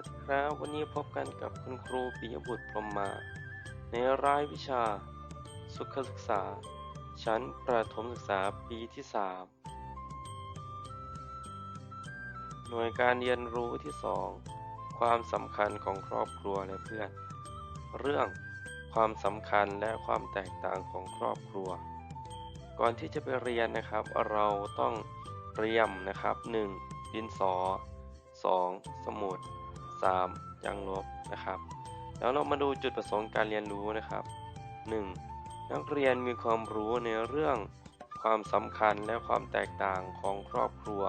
วัสดีครับวันนี้พบกันกับคุณครูปิยบุตรพรมมา ในรายวิชา สุขศึกษา ชั้นประถมศึกษาปีที่ 3 หน่วยการเรียนรู้ที่ 2 ความสำคัญของครอบครัวและเพื่อน เรื่องความสำคัญและความแตกต่างของครอบครัว ก่อนที่จะไปเรียนนะครับ เราต้องเตรียมนะครับ 1. ดินสอ 2. สมุด 3. ยางลบนะครับ แล้วเรามาดูจุดประสงค์การเรียนรู้นะครับ 1. นักเรียนมีความรู้ในเรื่องความสำคัญและความแตกต่างของครอบครัว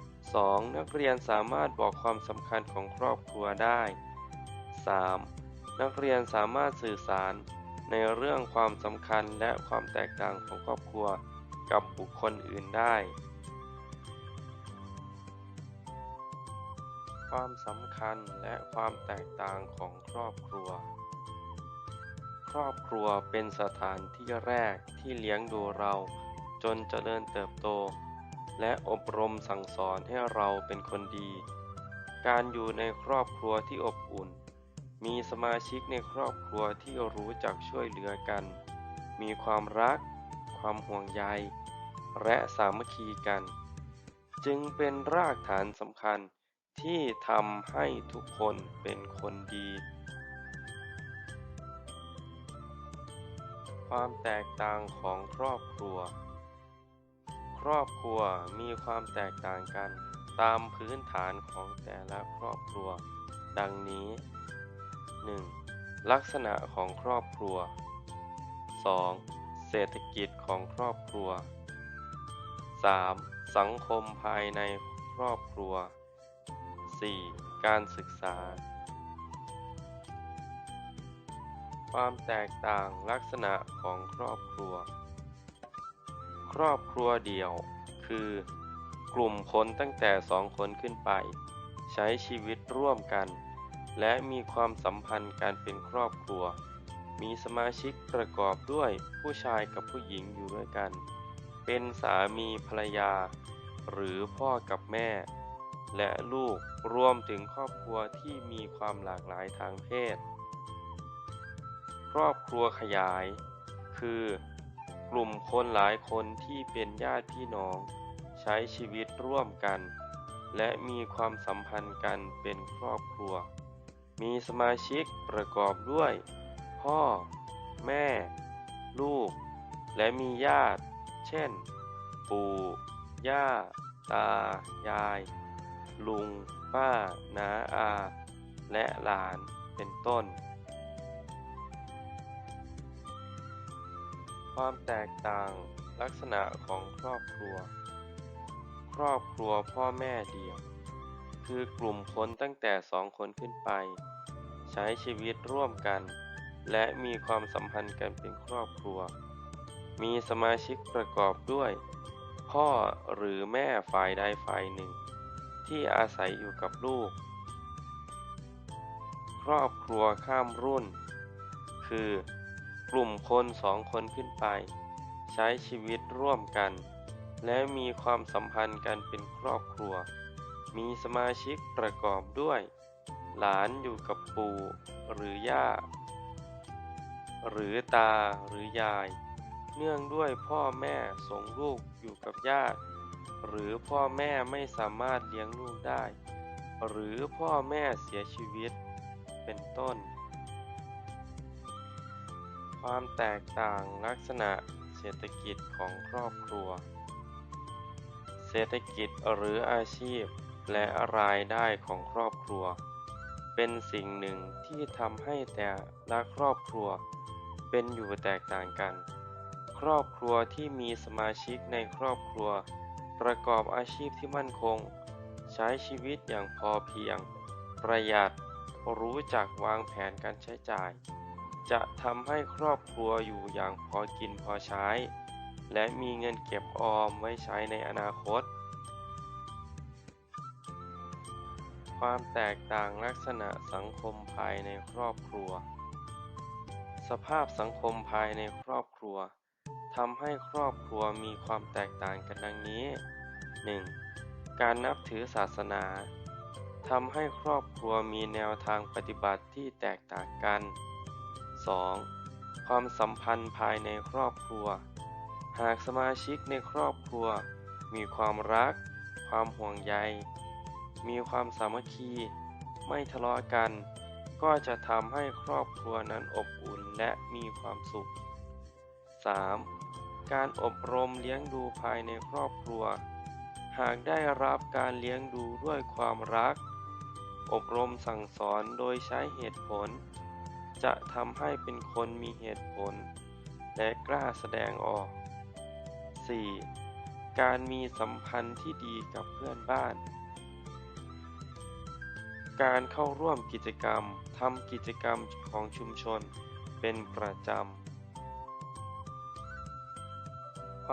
2. นักเรียนสามารถบอกความสำคัญของครอบครัวได้ 3. นักเรียนสามารถสื่อสารในเรื่องความสำคัญและความแตกต่างของครอบครัวกับบุคคลอื่นได้ ความสำคัญและความแตกต่างของครอบครัว ครอบครัวเป็นสถานที่แรกที่เลี้ยงดูเราจนเจริญเติบโต และอบรมสั่งสอนให้เราเป็นคนดี การอยู่ในครอบครัวที่อบอุ่น มีสมาชิกในครอบครัวที่รู้จักช่วยเหลือกัน มีความรัก ความห่วงใย และสามัคคีกัน จึงเป็นรากฐานสำคัญ ที่ทำให้ทุกคนเป็นคนดี ความแตกต่างของครอบครัว ครอบครัวมีความแตกต่างกันตามพื้นฐานของแต่ละครอบครัว ดังนี้ 1. ลักษณะของครอบครัว 2. เศรษฐกิจของครอบครัว 3. สังคมภายในครอบครัว 4. การศึกษา ความแตกต่างลักษณะของครอบครัว ครอบครัวเดี่ยว คือกลุ่มคนตั้งแต่สองคนขึ้นไป ใช้ชีวิตร่วมกัน และมีความสัมพันธ์การเป็นครอบครัว มีสมาชิกประกอบด้วยผู้ชายกับผู้หญิงอยู่ด้วยกัน เป็นสามีภรรยา หรือพ่อกับแม่ และลูกรวมถึงครอบครัวที่มีความหลากหลายทางเพศ ครอบครัวขยาย คือกลุ่มคนหลายคนที่เป็นญาติพี่น้อง ใช้ชีวิตร่วมกัน และมีความสัมพันธ์กันเป็นครอบครัว มีสมาชิกประกอบด้วย พ่อ แม่ ลูก และมีญาติ เช่น ปู่ ย่า ตา ยาย ลุง ป้า น้า อา และหลาน เป็นต้น ความแตกต่างลักษณะของครอบครัว ครอบครัวพ่อแม่เดี่ยว คือกลุ่มคนตั้งแต่สองคนขึ้นไป ใช้ชีวิตร่วมกัน และมีความสัมพันธ์กันเป็นครอบครัว มีสมาชิกประกอบด้วย พ่อหรือแม่ฝ่ายใดฝ่ายหนึ่ง ที่อาศัยอยู่กับลูก ครอบครัวข้ามรุ่น คือกลุ่มคนสองคนขึ้นไป ใช้ชีวิตร่วมกัน และมีความสัมพันธ์กันเป็นครอบครัว มีสมาชิกประกอบด้วย หลานอยู่กับปู่หรือย่า หรือตาหรือยาย เนื่องด้วยพ่อแม่ส่งลูกอยู่กับญาติ หรือพ่อแม่ไม่สามารถเลี้ยงลูกได้ หรือพ่อแม่เสียชีวิต เป็นต้น ความแตกต่างลักษณะเศรษฐกิจของครอบครัว เศรษฐกิจหรืออาชีพและรายได้ของครอบครัว เป็นสิ่งหนึ่งที่ทำให้แต่ละครอบครัว เป็นอยู่แตกต่างกัน ครอบครัวที่มีสมาชิกในครอบครัว ประกอบอาชีพที่มั่นคง ใช้ชีวิตอย่างพอเพียง ประหยัดรู้จักวางแผนการใช้จ่าย จะทำให้ครอบครัวอยู่อย่างพอกินพอใช้ และมีเงินเก็บออมไว้ใช้ในอนาคต ความแตกต่างลักษณะสังคมภายในครอบครัว สภาพสังคมภายในครอบครัว ทำให้ครอบครัวมีความแตกต่างกันดังนี้ 1. การนับถือศาสนาทำให้ครอบครัวมีแนวทางปฏิบัติที่แตกต่างกัน 2. ความสัมพันธ์ภายในครอบครัว หากสมาชิกในครอบครัว มีความรัก ความห่วงใย มีความสามัคคี ไม่ทะเลาะกัน ก็จะทำให้ครอบครัวนั้นอบอุ่นและมีความสุข 3. การอบรมเลี้ยงดูภายในครอบครัว หากได้รับการเลี้ยงดูด้วยความรัก อบรมสั่งสอนโดยใช้เหตุผล จะทำให้เป็นคนมีเหตุผล และกล้าแสดงออก 4. การมีสัมพันธ์ที่ดีกับเพื่อนบ้าน การเข้าร่วมกิจกรรมทำกิจกรรมของชุมชนเป็นประจำ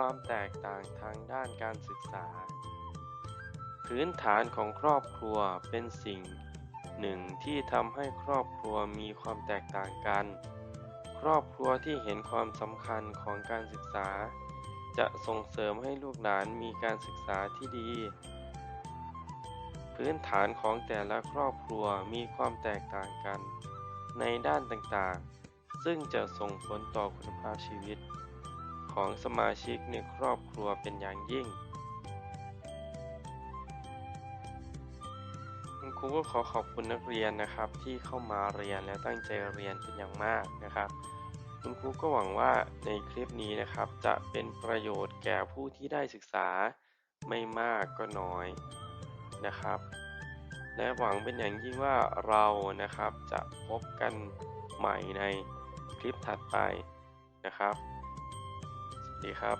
ความแตกต่างทางด้านการศึกษา พื้นฐานของครอบครัวเป็นสิ่งหนึ่งที่ทำให้ครอบครัวมีความแตกต่างกัน ครอบครัวที่เห็นความสำคัญของการศึกษา จะส่งเสริมให้ลูกหลานมีการศึกษาที่ดี พื้นฐานของแต่ละครอบครัวมีความแตกต่างกัน ในด้านต่างๆ ซึ่งจะส่งผลต่อคุณภาพชีวิต ของสมาชิกในครอบครัวเป็นอย่างยิ่ง คุณครูก็ขอขอบคุณนักเรียนนะครับที่เข้ามาเรียนและตั้งใจเรียนเป็นอย่างมากนะครับ คุณครูก็หวังว่าในคลิปนี้นะครับจะเป็นประโยชน์แก่ผู้ที่ได้ศึกษาไม่มากก็น้อยนะครับ และหวังเป็นอย่างยิ่งว่าเรานะครับจะพบกันใหม่ในคลิปถัดไปนะครับ ดีครับ